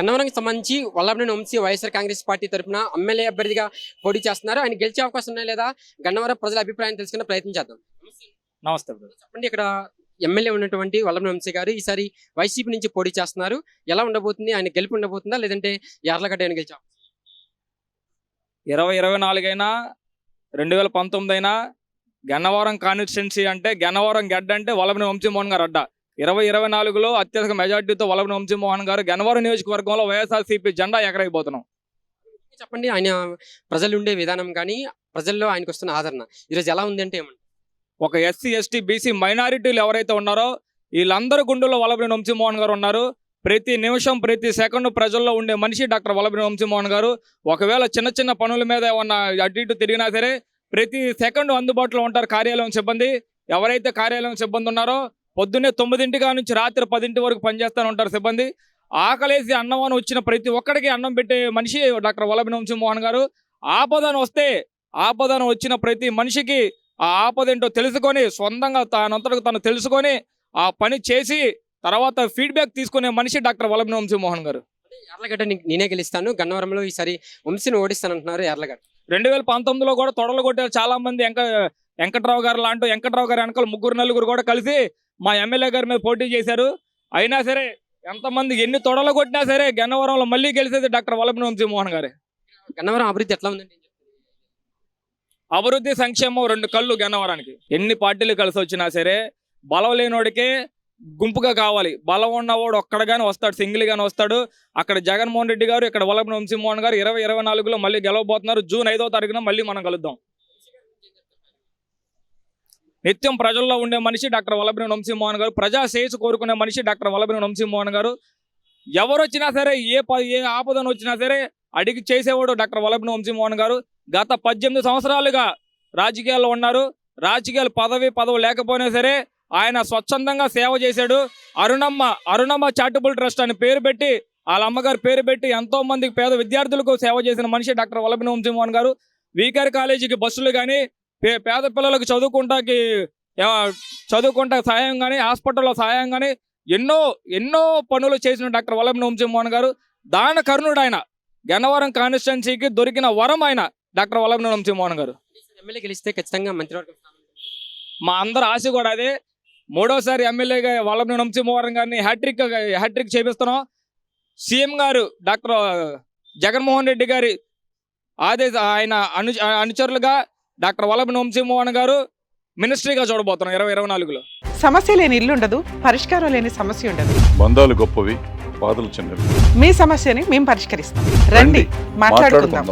గన్నవరంకి సంబంధించి Vallabhaneni Vamsi YSR Congress party తరఫున MLA అభ్యర్థిగా పోటీ చేస్తున్నారు? ఆయన గెలిచే అవకాశం ఉన్నాయా లేదా? గన్నవరం ప్రజల అభిప్రాయం తెలుసుకునే ప్రయత్నం చేద్దాం. నమస్తే చెప్పండి ఇక్కడ ఎమ్మెల్యే ఉన్నటువంటి వల్లభనేని వంశీ గారు ఈసారి వైసీపీ నుంచి పోటీ చేస్తున్నారు. ఎలా ఉండబోతుంది? ఆయన గెలుపు ఉండబోతుందా? లేదంటే యార్లగడ్డ ఆయన గెలిచే అవకాశం? ఇరవై ఇరవై నాలుగైనా రెండు వేల పంతొమ్మిది అయినా గన్నవరం కాన్స్టిట్యున్సీ అంటే గన్నవరం గడ్డ అంటే వల్లభని వంశీమోహన్ గారు అడ్డ. ఇరవై ఇరవై నాలుగులో అత్యధిక మెజార్టీతో వల్లభని వంశీమోహన్ గారు గన్నవరం నియోజకవర్గంలో వైఎస్ఆర్సీపీ జెండా ఎగరైపోతున్నాం చెప్పండి ఆయన ప్రజలు ఉండే విధానం కానీ ప్రజల్లో ఆయనకు వస్తున్న ఆదరణ. ఈరోజు ఎలా ఉంది అంటే ఏమంటారు ఒక ఎస్సీ ఎస్టీ బీసీ మైనారిటీలు ఎవరైతే ఉన్నారో వీళ్ళందరి గుండెల్లో వల్లభని వంశీమోహన్ గారు ఉన్నారు. ప్రతి నిమిషం ప్రతి సెకండ్ ప్రజల్లో ఉండే మనిషి డాక్టర్ వల్లభని వంశీమోహన్ గారు. ఒకవేళ చిన్న చిన్న పనుల మీద ఏమన్నా అటు ఇటు తిరిగినా సరే ప్రతి సెకండ్ అందుబాటులో ఉంటారు కార్యాలయం సిబ్బంది. ఎవరైతే కార్యాలయం సిబ్బంది ఉన్నారో పొద్దున్నే తొమ్మిదింటిగా నుంచి రాత్రి పదింటి వరకు పనిచేస్తూనే ఉంటారు సిబ్బంది. ఆకలేసి అన్నం అని వచ్చిన ప్రతి ఒక్కడికి అన్నం పెట్టే మనిషి డాక్టర్ వల్లభని వంశీమోహన్ గారు. ఆపదను వస్తే ఆపదను వచ్చిన ప్రతి మనిషికి ఆ ఆపద ఏంటో తెలుసుకొని సొంతంగా తానంతటకు తను తెలుసుకొని ఆ పని చేసి తర్వాత ఫీడ్బ్యాక్ తీసుకునే మనిషి డాక్టర్ వల్లభని వంశీమోహన్ గారు. యార్లగడ్డ నీ- నేనే గెలుస్తాను. గన్నవరంలో ఈసారి వంశీని ఓడిస్తానంటున్నారు యార్లగడ్డ. రెండు వేల పంతొమ్మిదిలో కూడా తొడలు కొట్టారు చాలా మంది వెంక వెంకట్రావు గారు లాంటి వెంకట్రావు గారు వెనకాల ముగ్గురు నలుగురు కూడా కలిసి మా ఎమ్మెల్యే గారి మీద పోటీ చేశారు. అయినా సరే ఎంతమంది ఎన్ని తొడలు కొట్టినా సరే గన్నవరంలో మళ్ళీ గెలిచేది డాక్టర్ వల్లభని వంశీమోహన్ గారే. గన్నవరం అభివృద్ధి ఎట్లా ఉందండి? అభివృద్ధి సంక్షేమం రెండు కళ్ళు గన్నవరానికి. ఎన్ని పార్టీలు కలిసి వచ్చినా సరే బలం లేనోడికే గుంపుగా కావాలి. బలం ఉన్నవాడు ఒక్కడగానే వస్తాడు సింగిల్ గానే వస్తాడు. అక్కడ జగన్మోహన్ రెడ్డి గారు ఇక్కడ వల్లభ వంశీమోహన్ గారు ఇరవై ఇరవై నాలుగులో మళ్ళీ గెలవబోతున్నారు. జూన్ ఐదో తారీఖున మళ్ళీ మనం కలుద్దాం. నిత్యం ప్రజల్లో ఉండే మనిషి డాక్టర్ వల్లభని వంశీమోహన్ గారు ప్రజా శ్రేయస్సు కోరుకునే మనిషి డాక్టర్ వల్లభని వంశీమోహన్ గారు. ఎవరు వచ్చినా సరే ఏ ఏ ఆపదను వచ్చినా సరే అడిగి చేసేవాడు డాక్టర్ వల్లభని వంశీమోహన్ గారు. గత పద్దెనిమిది సంవత్సరాలుగా రాజకీయాల్లో ఉన్నారు. రాజకీయాలు పదవి పదవి లేకపోయినా సరే ఆయన స్వచ్ఛందంగా సేవ చేశాడు. అరుణమ్మ అరుణమ్మ చారిటబుల్ ట్రస్ట్ అని పేరు పెట్టి వాళ్ళ అమ్మగారు పేరు పెట్టి ఎంతో మంది పేద విద్యార్థులకు సేవ చేసిన మనిషి డాక్టర్ వల్లభిని వంశీమోహన్ గారు. వీకర్ కాలేజీకి బస్సులు కానీ పేద పిల్లలకు చదువుకుంటాకి ఆ, చదువుకుంటా సహాయం కానీ హాస్పిటల్లో సహాయం కానీ ఎన్నో ఎన్నో పనులు చేసిన డాక్టర్ వల్లభిని వంశీమోహన్ గారు. దాన కరుణుడు ఆయన గన్నవరం కాన్స్టిట్యున్సీకి దొరికిన వరం ఆయన డాక్టర్ వల్లభిని వంశీమోహన్ గారు. ఎమ్మెల్యే గెలిస్తే ఖచ్చితంగా మంత్రివర్గం మా అందరి ఆశ కూడా అదే. మూడోసారి ఎమ్మెల్యేగా వల్లభని వంశీమోహన్ గారిని హ్యాట్రిక్ హ్యాట్రిక్ చేపిస్తున్నాం. సీఎం గారు డాక్టర్ జగన్మోహన్ రెడ్డి గారి ఆదేశ ఆయన అను అనుచరులుగా డాక్టర్ వల్లభని వంశీమోహన్ గారు మినిస్ట్రీగా చూడబోతున్నాం ఇరవై ఇరవై నాలుగులో. సమస్య లేని ఇల్లు ఉండదు పరిష్కారం లేని సమస్య ఉండదు. బంధాలు గొప్పవి బాధలు చిన్నవి. మీ సమస్యని మేము పరిష్కరిస్తాం. రండి మాట్లాడుకుందాం.